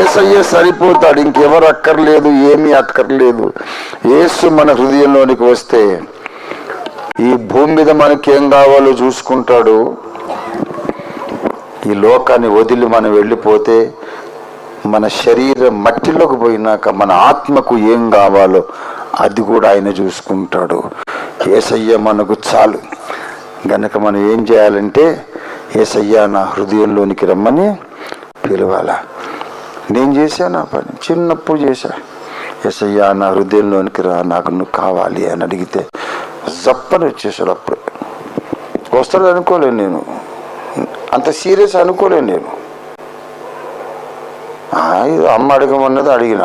ఏసయ్యే సరిపోతాడు ఇంకెవరు అక్కర్లేదు ఏమీ అక్కర్లేదు. యేసు మన హృదయంలోనికి వస్తే ఈ భూమి మీద మనకి ఏం కావాలో చూసుకుంటాడు. ఈ లోకాన్ని వదిలి మనం వెళ్ళిపోతే మన శరీరం మట్టిలోకి పోయినాక మన ఆత్మకు ఏం కావాలో అది కూడా ఆయన చూసుకుంటాడు. ఏసయ్య మనకు చాలు. గనక మనం ఏం చేయాలంటే ఏసయ్య నా హృదయంలోనికి రమ్మని పిలవాలా. నేను చేశాను ఆ పని? చిన్నప్పుడు చేశా. ఎస్య్యా నా హృదయంలోనికి రా నాకు నువ్వు కావాలి అని అడిగితే జప్పని వచ్చేసాడు అప్పుడు. వస్తాడు అనుకోలేను నేను. అంత సీరియస్ అనుకోలేను నేను. ఇది అమ్మ అడగమన్నది అడిగిన.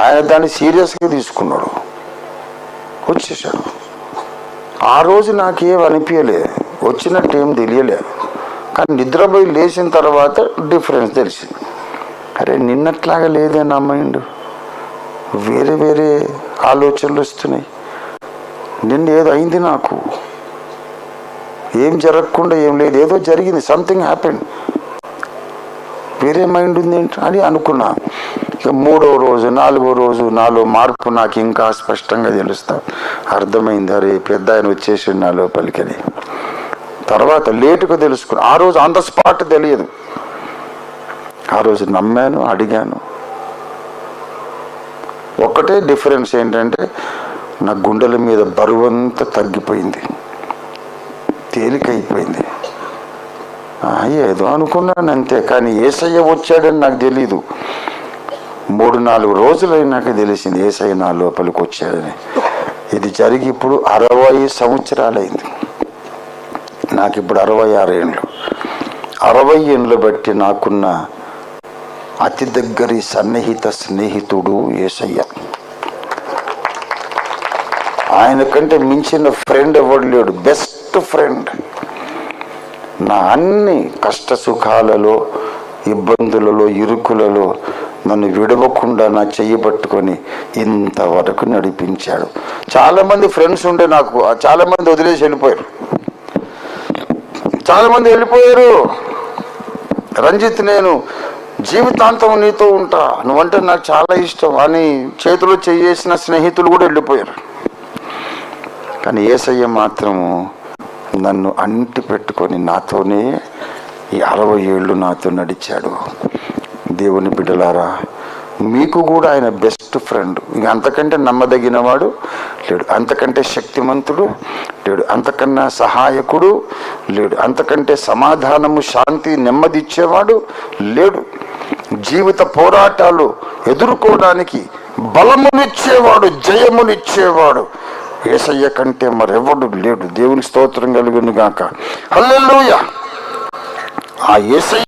ఆయన దాన్ని సీరియస్గా తీసుకున్నాడు. వచ్చేసాడు ఆ రోజు నాకేం అనిపించలేదు వచ్చినట్టు ఏం తెలియలేదు కానీ నిద్రపోయి లేచిన తర్వాత డిఫరెన్స్ తెలిసింది. అరే నిన్నట్లాగా లేదే నా మైండ్? వేరే వేరే ఆలోచనలు వస్తున్నాయి. నిన్న ఏదో అయింది నాకు. ఏం జరగకుండా ఏం లేదు. ఏదో జరిగింది. సంథింగ్ హ్యాపెండ్ వేరే మైండ్ ఉంది ఏంటి అని అనుకున్నా. ఇక మూడో రోజు నాలుగో రోజు నాలో మార్పు నాకు ఇంకా స్పష్టంగా తెలుస్తా. అర్థమైంది. అరే పెద్ద ఆయన వచ్చేసి నా లోపలికని. తర్వాత లేటుగా తెలుసుకున్నా. ఆ రోజు ఆన్ ద స్పాట్ తెలియదు. ఆ రోజు నమ్మాను అడిగాను. ఒక్కటే డిఫరెన్స్ ఏంటంటే నా గుండెల మీద బరువంతా తగ్గిపోయింది. తేలికైపోయింది. ఏదో అనుకున్నాను అంతే కానీ ఏసయ్య వచ్చాడని నాకు తెలీదు. మూడు నాలుగు రోజులైనాక తెలిసింది ఏసయ్య నా లోపలికి వచ్చాడని. ఇది జరిగి ఇప్పుడు అరవై సంవత్సరాలైంది. నాకు ఇప్పుడు అరవై ఆరు ఏండ్లు అరవై ఏండ్లు బట్టి నాకున్న అతి దగ్గరి సన్నిహిత స్నేహితుడు ఏసయ్య. ఆయన కంటే మించిన ఫ్రెండ్ ఎవడు లేడు. బెస్ట్ ఫ్రెండ్ నా అన్ని కష్ట సుఖాలలో ఇబ్బందులలో ఇరుకులలో నన్ను విడవకుండా నా చెయ్యి పట్టుకొని ఇంతవరకు నడిపించాడు. చాలామంది ఫ్రెండ్స్ ఉండే నాకు చాలామంది వదిలేసి వెళ్ళిపోయారు. చాలామంది వెళ్ళిపోయారు. రంజిత్ నేను జీవితాంతం నీతో ఉంటా. నువ్వంటే నాకు చాలా ఇష్టం. అని చేతిలో చేసిన స్నేహితులు కూడా వెళ్ళిపోయారు. కానీ ఏసయ్య మాత్రము నన్ను అంటి పెట్టుకొని నాతోనే ఈ అరవై ఏళ్ళు నాతో నడిచాడు. దేవుని బిడ్డలారా మీకు కూడా ఆయన బెస్ట్ ఫ్రెండ్. ఇక అంతకంటే నమ్మదగినవాడు లేడు. అంతకంటే శక్తిమంతుడు లేడు. అంతకన్నా సహాయకుడు లేడు. అంతకంటే సమాధానము శాంతి నెమ్మది ఇచ్చేవాడు లేడు. జీవిత పోరాటాలు ఎదుర్కోవడానికి బలమునిచ్చేవాడు జయమునిచ్చేవాడు. ఏసయ్య కంటే మరెవడు లేడు. దేవుని స్తోత్రం కలుగును గాక హల్లెలూయా. ఆ ఏసయ్య